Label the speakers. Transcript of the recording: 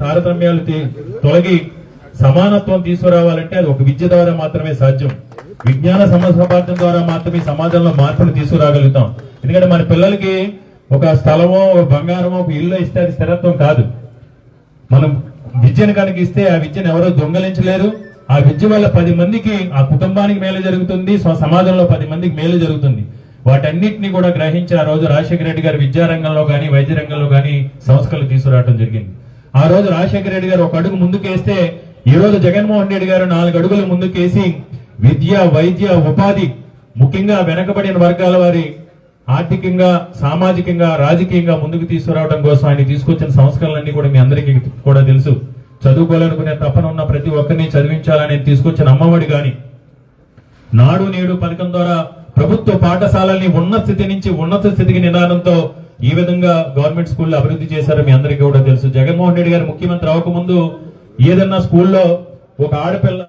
Speaker 1: తారతమ్యాలు తొలగి సమానత్వం తీసుకురావాలంటే అది ఒక విద్య ద్వారా మాత్రమే సాధ్యం. విజ్ఞాన సమసపార్థం ద్వారా మాత్రమే సమాజంలో మార్పులు తీసుకురాగలుగుతాం. ఎందుకంటే మన పిల్లలకి ఒక స్థలమో ఒక బంగారమో ఒక ఇల్లు ఇస్తే అది స్థిరత్వం కాదు. మనం విద్యను కనుక ఇస్తే ఆ విద్యను ఎవరో దొంగలించలేరు. ఆ విద్య వల్ల పది మందికి ఆ కుటుంబానికి మేలు జరుగుతుంది సమాజంలో పది మందికి మేలు జరుగుతుంది. వాటన్నిటిని కూడా గ్రహించి ఆ రోజు రాజశేఖర రెడ్డి గారు విద్యారంగంలో కానీ వైద్య రంగంలో కానీ సంస్కరణలు తీసుకురావడం జరిగింది. ఆ రోజు రాజశేఖర రెడ్డి గారు ఒక అడుగు ముందుకేస్తే ఈ రోజు జగన్మోహన్ రెడ్డి గారు నాలుగు అడుగులు ముందుకేసి విద్య వైద్య ఉపాధి ముఖ్యంగా వెనకబడిన వర్గాల వారి ఆర్థికంగా సామాజికంగా రాజకీయంగా ముందుకు తీసుకురావడం కోసం ఆయన తీసుకొచ్చిన సంస్కరణలన్నీ కూడా మీ అందరికీ కూడా తెలుసు. చదువుకోవాలనుకునే తపన ఉన్న ప్రతి ఒక్కరిని చదివించాలని తీసుకొచ్చిన అమ్మఒడి కానీ నాడు నేడు పథకం ద్వారా ప్రభుత్వ పాఠశాలల్ని ఉన్నత స్థితి నుంచి ఉన్నత స్థితికి నిదానంతో ఈ విధంగా గవర్నమెంట్ స్కూల్ అభివృద్ధి చేశారో మీ అందరికీ కూడా తెలుసు. జగన్మోహన్ రెడ్డి గారు ముఖ్యమంత్రి అవ్వకముందు ఏదన్నా స్కూల్లో ఒక ఆడపిల్ల